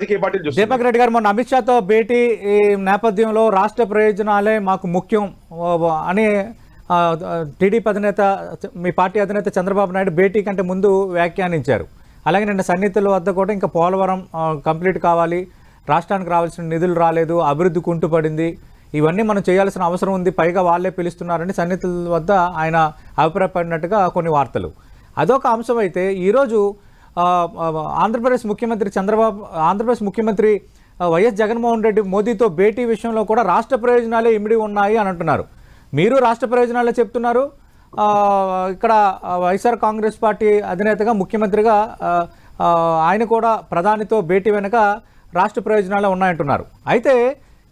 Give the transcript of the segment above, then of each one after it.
దీపక్ రెడ్డి గారు మొన్న అమిత్ షాతో భేటీ ఈ నేపథ్యంలో రాష్ట్ర ప్రయోజనాలే మాకు ముఖ్యం. అని టీడీపీ అధినేత మీ పార్టీ అధినేత చంద్రబాబు నాయుడు భేటీ కంటే ముందు వ్యాఖ్యానించారు. అలాగే నిన్న సన్నిహితుల వద్ద కూడా ఇంకా పోలవరం కంప్లీట్ కావాలి. రాష్ట్రానికి రావాల్సిన నిధులు రాలేదు అభివృద్ధి కుంటుపడింది. ఇవన్నీ మనం చేయాల్సిన అవసరం ఉంది పైగా వాళ్ళే పిలుస్తున్నారని సన్నిహితుల వద్ద ఆయన అభిప్రాయపడినట్టుగా కొన్ని వార్తలు. అదొక అంశం అయితే ఈరోజు ఆంధ్రప్రదేశ్ ముఖ్యమంత్రి చంద్రబాబు ఆంధ్రప్రదేశ్ ముఖ్యమంత్రి వైఎస్ జగన్మోహన్ రెడ్డి మోదీతో భేటీ విషయంలో కూడా రాష్ట్ర ప్రయోజనాలే ఇమిడి ఉన్నాయి అని అంటున్నారు. మీరు రాష్ట్ర ప్రయోజనాలే చెప్తున్నారు. ఇక్కడ వైఎస్ఆర్ కాంగ్రెస్ పార్టీ అధినేతగా ముఖ్యమంత్రిగా ఆయన కూడా ప్రధానితో భేటీ వెనుక రాష్ట్ర ప్రయోజనాలే ఉన్నాయంటున్నారు. అయితే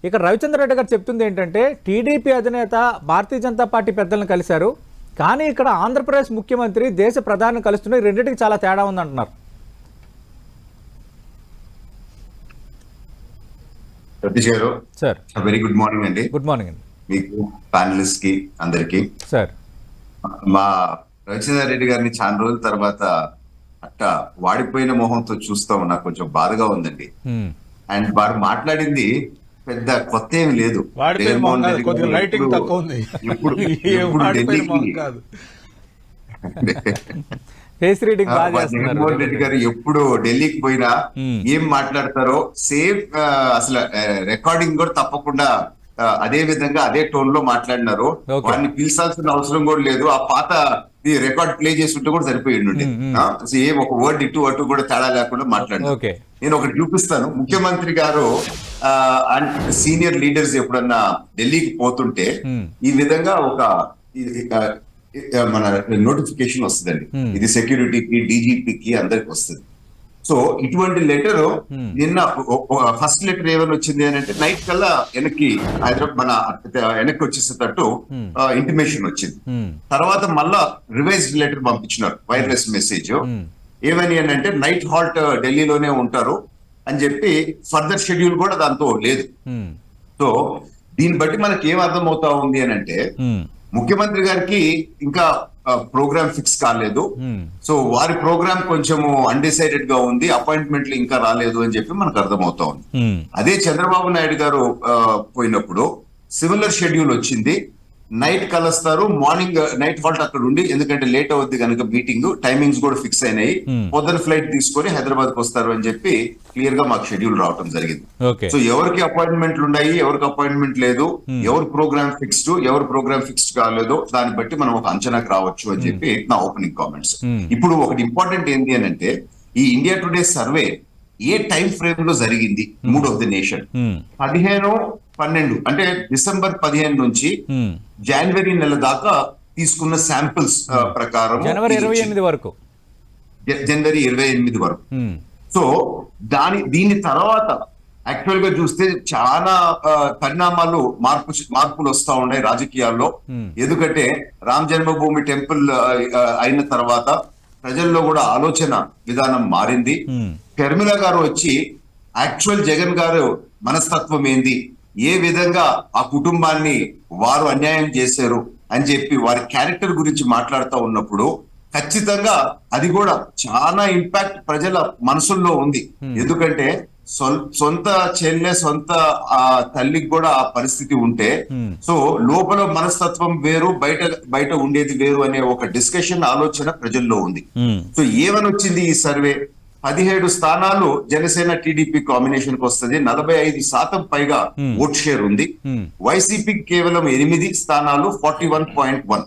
ఇక్కడ రవిచంద్ర రెడ్డి గారు చెప్తుంది ఏంటంటే టీడీపీ అధినేత భారతీయ జనతా పార్టీ పెద్దలను కలిశారు. కానీ ఇక్కడ ఆంధ్రప్రదేశ్ ముఖ్యమంత్రి దేశ ప్రధాని కలుస్తున్న ఈ రెండింటికి చాలా తేడా ఉందంటున్నారు. సతీష్ గారు సార్ వెరీ గుడ్ మార్నింగ్ అండి. గుడ్ మార్నింగ్ అండి. మీకు ప్యానలిస్ట్కి అందరికి. సార్ మా రవిచంద్ర రెడ్డి గారిని చాలా రోజుల తర్వాత అట్ట వాడిపోయిన మొహంతో చూస్తాం నాకు కొంచెం బాధగా ఉందండి. హ్మ్. అండ్ వారు మాట్లాడింది పెద్ద కొత్త ఏమి లేదు. జగన్మోహన్ రెడ్డి కొద్దిగా గారు ఎప్పుడు- ఢిల్లీకి కాదు. ఫేస్ రీడింగ్ బాగా మా చేస్తున్నారు జగన్మోహన్ రెడ్డి గారు ఎప్పుడు ఢిల్లీకి పోయినా Hmm. ఏం మాట్లాడతారో సేమ్ అసలు రికార్డింగ్ కూడా తప్పకుండా అదే విధంగా అదే టోన్లో మాట్లాడినారు. వారిని పిలిచాల్సిన అవసరం కూడా లేదు. ఆ పాత రికార్డ్ ప్లే చేస్తుంటే కూడా సరిపోయి ఉండి. ఏం ఒక వర్డ్ ఇటు అటు కూడా తేడా లేకుండా మాట్లాడినారు ఓకే నేను ఒకటి చూపిస్తాను ముఖ్యమంత్రి గారు సీనియర్ లీడర్స్ ఎప్పుడన్నా ఢిల్లీకి పోతుంటే. ఈ విధంగా ఒక మన నోటిఫికేషన్ వస్తుందండి. ఇది సెక్యూరిటీకి డీజీపీకి అందరికి వస్తుంది సో ఇటువంటి లెటర్. నిన్న ఫస్ట్ లెటర్ ఏమైనా వచ్చింది అని అంటే నైట్ కల్లా వెనక్కి హైదరాబాద్ మన వెనక్కి వచ్చేసేటట్టు. ఇంటిమేషన్ వచ్చింది. తర్వాత మళ్ళా రివైజ్డ్ లెటర్ పంపించినారు వైర్లెస్ మెసేజ్. ఏమని అని అంటే నైట్ హాల్ట్ ఢిల్లీలోనే ఉంటారు అని చెప్పి ఫర్దర్ షెడ్యూల్ కూడా దాంతో లేదు. సో దీన్ని బట్టి మనకి ఏం అర్థం అవుతా ఉంది అని అంటే. ముఖ్యమంత్రి గారికి ఇంకా ప్రోగ్రామ్ ఫిక్స్ కాలేదు. సో వారి ప్రోగ్రామ్ కొంచెము అన్డిసైడెడ్గా ఉంది అపాయింట్మెంట్లు ఇంకా రాలేదు అని చెప్పి మనకు అర్థమవుతా ఉంది. అదే చంద్రబాబు నాయుడు గారు పోయినప్పుడు సిమిలర్ షెడ్యూల్ వచ్చింది నైట్ కలుస్తారు మార్నింగ్ నైట్ హాల్ట్ అక్కడ ఉండి ఎందుకంటే లేట్ అవుద్ది కనుక మీటింగ్ టైమింగ్స్ కూడా ఫిక్స్ అయినాయి Hmm. పొద్దున ఫ్లైట్ తీసుకొని హైదరాబాద్కు వస్తారు అని చెప్పి క్లియర్గా మాకు షెడ్యూల్ రావటం జరిగింది సో ఎవరికి అపాయింట్మెంట్లు ఉన్నాయి ఎవరికి అపాయింట్మెంట్ లేదు Hmm. ఎవరు ప్రోగ్రామ్ ఫిక్స్డ్ ఎవరు ప్రోగ్రామ్ ఫిక్స్డ్ కాలేదో దాన్ని బట్టి మనం ఒక అంచనాకు రావచ్చు అని చెప్పి నా ఓపెనింగ్ కామెంట్స్ Hmm. ఇప్పుడు ఒకటి ఇంపార్టెంట్ ఏంటి అని అంటే ఈ ఇండియా టుడే సర్వే ఏ టైం ఫ్రేమ్లో జరిగింది మూడ్ ఆఫ్ ది నేషన్. పదిహేను పన్నెండు అంటే డిసెంబర్ పదిహేను నుంచి. జనవరి నెల దాకా తీసుకున్న శాంపిల్స్ ప్రకారం జనవరి ఇరవై. ఎనిమిది వరకు జనవరి ఇరవై ఎనిమిది వరకు. సో దాని దీని తర్వాత యాక్చువల్గా చూస్తే చాలా పరిణామాలు మార్పు మార్పులు వస్తా ఉన్నాయి రాజకీయాల్లో. ఎందుకంటే రామ్ జన్మభూమి టెంపుల్ అయిన తర్వాత ప్రజల్లో కూడా ఆలోచన విధానం మారింది. షర్మిల గారు వచ్చి యాక్చువల్ జగన్ గారు మనస్తత్వం ఏంది ఏ విధంగా ఆ కుటుంబాన్ని వారు అన్యాయం చేశారు అని చెప్పి వారి క్యారెక్టర్ గురించి మాట్లాడుతూ ఉన్నప్పుడు ఖచ్చితంగా అది కూడా చాలా ఇంపాక్ట్ ప్రజల మనసుల్లో ఉంది ఎందుకంటే సొం- సొంత చెల్లె సొంత ఆ తల్లికి కూడా ఆ పరిస్థితి ఉంటే Hmm. సో లోపల మనస్తత్వం వేరు బయట బయట ఉండేది వేరు అనే ఒక డిస్కషన్ ఆలోచన ప్రజల్లో ఉంది హ్మ్. సో ఏమని వచ్చింది ఈ సర్వే పదిహేడు స్థానాలు జనసేన టీడీపీ కాంబినేషన్కి వస్తుంది నలభై ఐదు శాతం పైగా Hmm. ఓట్ షేర్ ఉంది. వైసీపీ కేవలం ఎనిమిది స్థానాలు ఫార్టీ వన్ పాయింట్ వన్.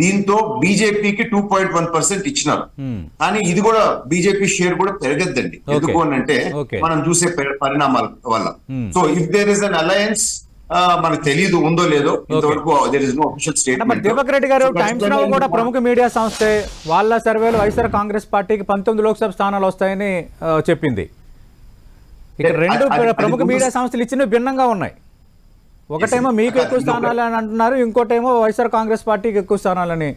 దీంతో బీజేపీకి టూ పాయింట్ వన్ పర్సెంట్ ఇచ్చినారు హ్మ్. కానీ ఇది కూడా బీజేపీ షేర్ కూడా పెరగద్దండి. ఎందుకు అని అంటే. మనం చూసే పరిణామాల వల్ల Hmm. So if there is an alliance మనకు తెలియదు ఉందో లేదో ఇంతవరకు there is no official statement Deepak Reddy గారు టైమ్స్ నౌ కూడా ప్రముఖ మీడియా సంస్థే వాళ్ళ సర్వేలో వైఎస్ఆర్ కాంగ్రెస్ పార్టీకి పంతొమ్మిది లోక్సభ స్థానాలు వస్తాయని చెప్పింది. ఇక్కడ రెండు ప్రముఖ మీడియా సంస్థలు ఇచ్చినవి భిన్నంగా ఉన్నాయి. ఒకటేమో మీకు ఎక్కువ స్థానాలు అని అంటున్నారు ఇంకోటేమో వైఎస్ఆర్ కాంగ్రెస్ పార్టీకి ఎక్కువ స్థానాలని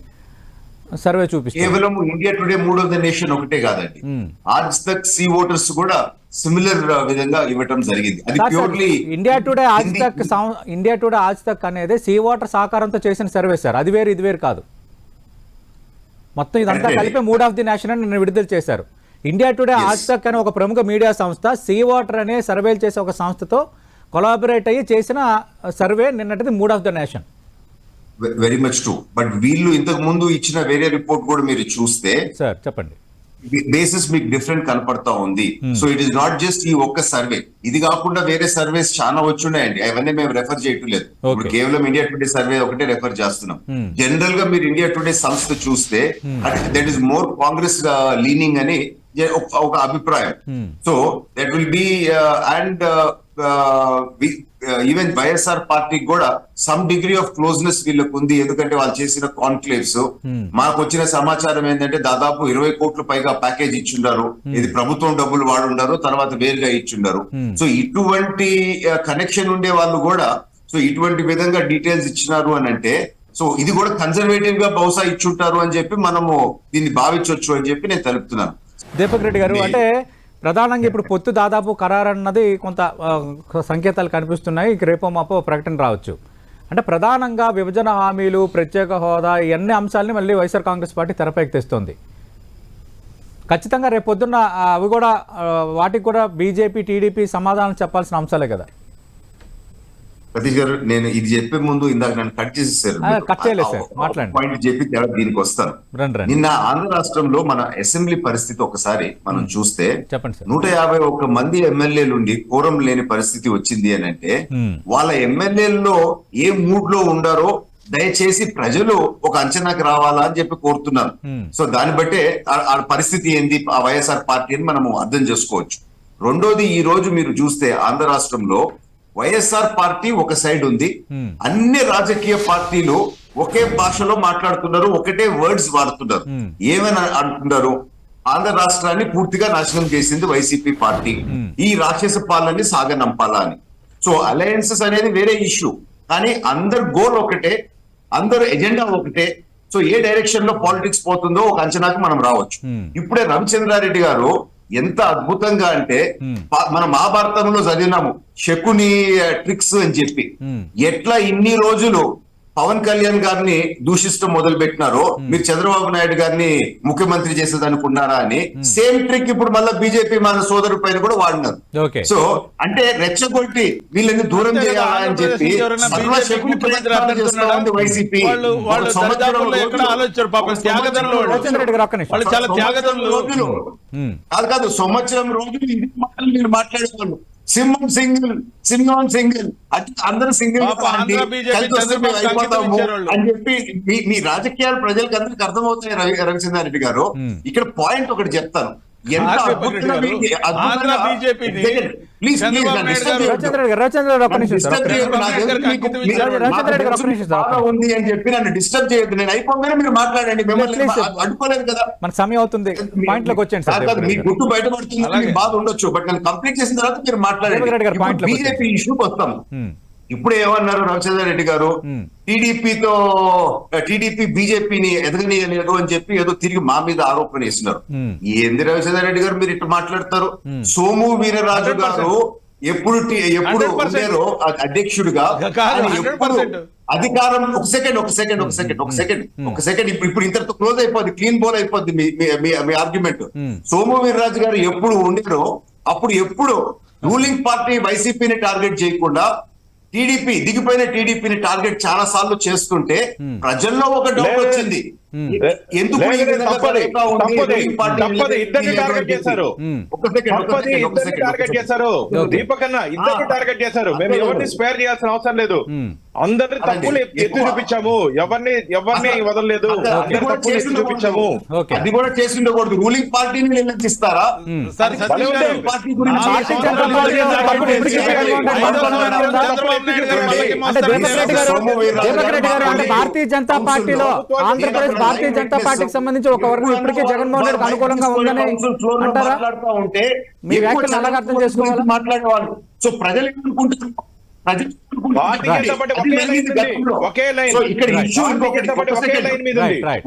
సర్వే చూపిస్తుంది. కేవలం India today mood of the nation ఒకటే కాదండి. Hmm. ఆజ్ తక్ సి ఓటర్స్ కూడా సిమిలర్ విధంగా ఇవ్వటం జరిగింది. అది ప్యూర్లీ ఇండియా టుడే ఆజ్ తక్ సం- ఇండియా టుడే ఆజ్ తక్ అనేది సీ వాటర్ సహకారంతో చేసిన సర్వే సార్. అది వేరు ఇది వేరు కాదు. మొత్తం ఇదంతా. కలిపి మూడ్ ఆఫ్ ది నేషన్ అని నిన్న విడుదల చేశారు. ఇండియా టుడే ఆజ్తక్ అనే ఒక ప్రముఖ మీడియా సంస్థ సీ వాటర్ అనే సర్వేలు చేసే ఒక సంస్థతో కొలాబరేట్ అయ్యి చేసిన survey నిన్నటిది mood of the nation. Very much true but వీళ్ళు ఇంతకు ముందు ఇచ్చిన వేరే రిపోర్ట్ కూడా మీరు చూస్తే సార్ చెప్పండి. బేసిస్ మీకు డిఫరెంట్ కనపడతా ఉంది. So it is not just ఈ ఒక్క సర్వే ఇది కాకుండా వేరే సర్వేస్ చాలా వచ్చున్నాయండి. అవన్నీ మేము రెఫర్ చేయట్లేదు. ఇప్పుడు. కేవలం ఇండియా టుడే సర్వే ఒకటే రెఫర్ చేస్తున్నాం. జనరల్గా మీరు ఇండియా టుడే సంస్థ చూస్తే that is more Congress leaning అని ఒక- అభిప్రాయం. So that will be and even YSR పార్టీకి కూడా సమ్ డిగ్రీ ఆఫ్ క్లోజ్నెస్ వీళ్ళకు ఉంది. ఎందుకంటే వాళ్ళు చేసిన కాన్క్లేవ్స్ మాకు వచ్చిన సమాచారం ఏంటంటే దాదాపు ఇరవై కోట్ల పైగా ప్యాకేజ్ ఇచ్చిండారు. ఇది ప్రభుత్వం డబ్బులు వాడుండారు తర్వాత వేరుగా ఇచ్చిండారు. సో ఇటువంటి కనెక్షన్ ఉండే వాళ్ళు కూడా సో ఇటువంటి విధంగా డీటెయిల్స్ ఇచ్చినారు అని అంటే సో ఇది కూడా కన్జర్వేటివ్గా బహుశా ఇచ్చుంటారు అని చెప్పి మనము దీన్ని భావించవచ్చు అని చెప్పి నేను తెలుపుతున్నాను. దీపక్ రెడ్డి గారు అంటే ప్రధానంగా ఇప్పుడు పొత్తు దాదాపు ఖరారన్నది కొంత సంకేతాలు కనిపిస్తున్నాయి. ఇక రేపో మాపో ప్రకటన రావచ్చు. అంటే ప్రధానంగా విభజన హామీలు ప్రత్యేక హోదా ఇవన్నీ అంశాలని మళ్ళీ వైఎస్ఆర్ కాంగ్రెస్ పార్టీ తెరపైకి తెస్తోంది ఖచ్చితంగా రేపు పొద్దున్న ఆ, అవి కూడా వాటికి కూడా బీజేపీ టీడీపీ సమాధానం చెప్పాల్సిన అంశాలే కదా. సతీష్ గారు నేను ఇది చెప్పే ముందు ఇందాక నన్ను కట్ చేసేసారు ఆ, కట్ చేయలేదు సార్. మాట్లాడండి. పాయింట్ చెప్పి దీనికి వస్తాను నిన్న ఆంధ్ర రాష్ట్రంలో మన అసెంబ్లీ పరిస్థితి ఒకసారి మనం చూస్తే నూట యాభై ఒక్క మంది ఎమ్మెల్యేలు ఉండి కోరం లేని పరిస్థితి వచ్చింది అని అంటే. వాళ్ళ ఎమ్మెల్యేల్లో ఏ మూడ్లో ఉండారో దయచేసి ప్రజలు ఒక అంచనాకి రావాలా అని చెప్పి కోరుతున్నారు. సో దాన్ని బట్టే ఆ- ఆ పరిస్థితి ఏంది ఆ వైఎస్ఆర్ పార్టీ అని మనము అర్థం చేసుకోవచ్చు రెండోది ఈ రోజు మీరు చూస్తే ఆంధ్ర రాష్ట్రంలో వైఎస్ఆర్ పార్టీ ఒక సైడ్ ఉంది. Hmm. అన్ని రాజకీయ పార్టీలు ఒకే భాషలో మాట్లాడుతున్నారు ఒకటే వర్డ్స్ వాడుతున్నారు. Hmm. ఏమని అంటున్నారు? ఆంధ్ర రాష్ట్రాన్ని పూర్తిగా నాశనం చేసింది వైసీపీ పార్టీ. ఈ రాక్షస పాలనని సాగనంపాలా అని. సో అలయన్సెస్ అనేది వేరే ఇష్యూ కానీ అందరు గోల్ ఒకటే అందరు ఎజెండా ఒకటే. సో ఏ డైరెక్షన్లో పాలిటిక్స్ పోతుందో ఒక అంచనాకి మనం రావచ్చు. Hmm. ఇప్పుడే రవిచంద్రారెడ్డి గారు ఎంత అద్భుతంగా అంటే మన మహాభారతంలో చదివినాము శకుని ట్రిక్స్ అని చెప్పి. ఎట్లా ఇన్ని రోజులు పవన్ కళ్యాణ్ గారిని దూషిస్తూ మొదలు పెట్టినారో మీరు చంద్రబాబు నాయుడు గారిని ముఖ్యమంత్రి చేసేదనుకున్నారా అని సేమ్ ట్రిక్ ఇప్పుడు మళ్ళీ బీజేపీ మన సోదరు పైన కూడా వాడినారు. ఓకే. సో అంటే రెచ్చగొట్టి వీళ్ళని దూరం అంతే కదా, చేయాలా అని ఆంధ్రప్రదేశ్ చెప్పి వైసీపీ. కాదు కాదు సంవత్సరం రోజులు ఇది మాటలు మీరు మాట్లాడేవాళ్ళు. సింహం సింగిల్ సింహం సింగిల్. అందరూ సింగిల్ పాప ఆంధ్ర బీజేపీ చంద్రబాబు అయిపోతాము అంకితం అని చెప్పి మీ మీ రాజకీయాలు ప్రజలకు అందరికి అర్థమవుతాయి రవి రవిచంద్రారెడ్డి గారు. ఇక్కడ పాయింట్ ఒకటి చెప్తాను. ఉంది అని చెప్పి నన్ను డిస్టర్బ్ చేయొద్దు. నేను అయిపోగానే మీరు మాట్లాడండి. మిమ్మల్ని Please, అ- అడ్డుకోలేదు కదా. మనకు సమయం అవుతుంది. పాయింట్లోకి వచ్చేయండి సార్ మీ. గుట్టు బయటపడుతుంది బాధ ఉండొచ్చు. బట్ నేను కంప్లీట్ చేసిన తర్వాత మీరు మాట్లాడండి. బీజేపీ ఇష్యూకి వస్తాం. ఇప్పుడు ఏమన్నారు రవిచంద్ర రెడ్డి గారు. టీడీపీతో టీడీపీ బీజేపీని ఎదగనీయలేదు అని చెప్పి ఏదో తిరిగి మా మీద ఆరోపణ వేసినారు. ఏంది రవిచంద్ర రెడ్డి గారు మీరు ఇట్లా మాట్లాడతారు. సోము వీరరాజు గారు ఎప్పుడు ఎప్పుడు 100% ఉండేరో అధ్యక్షుడిగా కాదు, ఆయన 100% ఎప్పుడు అధికారం ఒక సెకండ్ ఒక సెకండ్ ఒక సెకండ్ ఒక సెకండ్ ఒక సెకండ్. ఇప్పుడు ఇప్పుడు ఇంతటితో క్లోజ్ అయిపోద్ది క్లీన్ బోల్ అయిపోద్ది మీ మీ- ఆర్గ్యుమెంట్. సోము వీర్రాజు గారు ఎప్పుడు ఉండేరో అప్పుడు ఎప్పుడు రూలింగ్ పార్టీ వైసీపీని టార్గెట్ చేయకుండా టీడీపీ దిగిపోయిన టీడీపీని టార్గెట్ చాలా సార్లు చేస్తుంటే ప్రజల్లో ఒక డౌట్. వచ్చింది Hmm. లేదు అని టార్గెట్ చెప్పి. చేశారు. దీపక్ అన్న. టార్గెట్ మేము ఎవరిని. స్పేర్ చేయాల్సిన అవసరం లేదు. అందరి. తప్పులు ఎత్తి. చూపించాము. ఎవరిని ఎవరిని వదలలేదు. చూపించాము. ఓకే అది కూడా చేసి ఉండకూడదు రూలింగ్ పార్టీని గారు భారతీయ జనతా పార్టీలో ఆంధ్రప్రదేశ్ భారతీయ జనతా పార్టీకి సంబంధించి ఒక వర్గం ఇప్పటికే జగన్మోహన్ రెడ్డికి అనుకూలంగా ఉందని అంటారా? మీ వ్యాఖ్యలు అలాగ అర్థం చేసుకోవాలా? గురించి మాట్లాడేవాళ్ళు. సో ప్రజలు ఏమనుకుంటారు? ప్రజలు ఒకే లైన్ ఇక్కడ. ఇష్యూ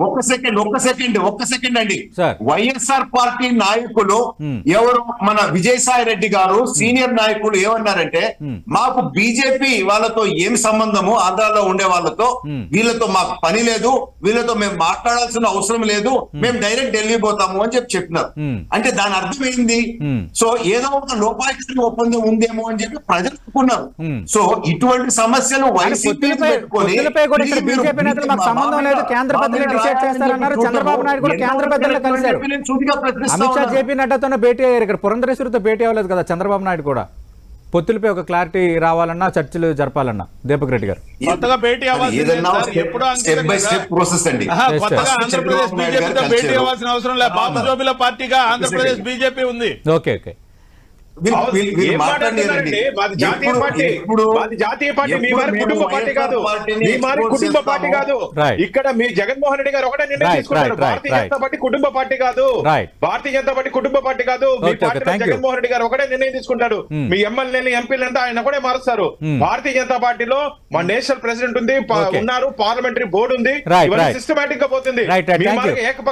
ఒక్క సెకండ్ ఒక్క సెకండ్ ఒక్క సెకండ్ అండి. వైఎస్ఆర్ పార్టీ నాయకులు Hmm. ఎవరు? మన విజయసాయి రెడ్డి గారు సీనియర్ నాయకులు ఏమన్నారంటే Hmm. మాకు బీజేపీ వాళ్ళతో ఏం సంబంధము? ఆంధ్రాలో ఉండే వాళ్ళతో. Hmm. వీళ్ళతో మాకు పని లేదు. వీళ్ళతో మేము మాట్లాడాల్సిన అవసరం లేదు. మేము డైరెక్ట్ ఢిల్లీ పోతాము అని చెప్పి చెప్పినారు. Hmm. అంటే దాని అర్థం ఏంది? Hmm. సో ఏదో ఒక లోపాయకారి ఒప్పందం ఉందేమో అని చెప్పి ప్రజలు అనుకున్నారు Hmm. సో ఇటువంటి సమస్యలు సంబంధం లేదు. కేంద్ర పెద్దలు డిసైడ్ చేస్తారన్నారు చంద్రబాబు నాయుడు కూడా కేంద్ర పెద్దలు కలిశారు. అమిత్ షా జేపీ నడ్డాతోనే భేటీ అయ్యారు ఇక్కడ. పురంధరేశ్వరితో భేటీ అవ్వలేదు కదా చంద్రబాబు నాయుడు కూడా. పొత్తులపై ఒక క్లారిటీ రావాలన్నా చర్చలు జరపాలన్నా దీపక్ రెడ్డి గారు. కొత్తగా భేటీ. అవ్వాల్సిన అవసరం లేదు బాబు జోబిల పార్టీగా ఆంధ్రప్రదేశ్ బీజేపీ ఉంది. Okay okay. కుటుంబ పార్టీ కాదు పార్టీ. ఇక్కడ మీ జగన్మోహన్ రెడ్డి గారు ఒకటే నిర్ణయం భారతీయ. జనతా పార్టీ కుటుంబ పార్టీ కాదు. భారతీయ జనతా పార్టీ కుటుంబ పార్టీ కాదు మీ you. జగన్మోహన్ రెడ్డి గారు ఒకటే నిర్ణయం తీసుకుంటాడు Hmm. మీ ఎమ్మెల్యేని ఎంపీలంతా ఆయన కూడా మారుస్తారు Hmm. భారతీయ జనతా పార్టీలో మా నేషనల్ ప్రెసిడెంట్ ఉంది. ఉన్నారు పార్లమెంటరీ బోర్డు ఉంది. సిస్టమేటిక్గా పోతుంది ఏకపక్ష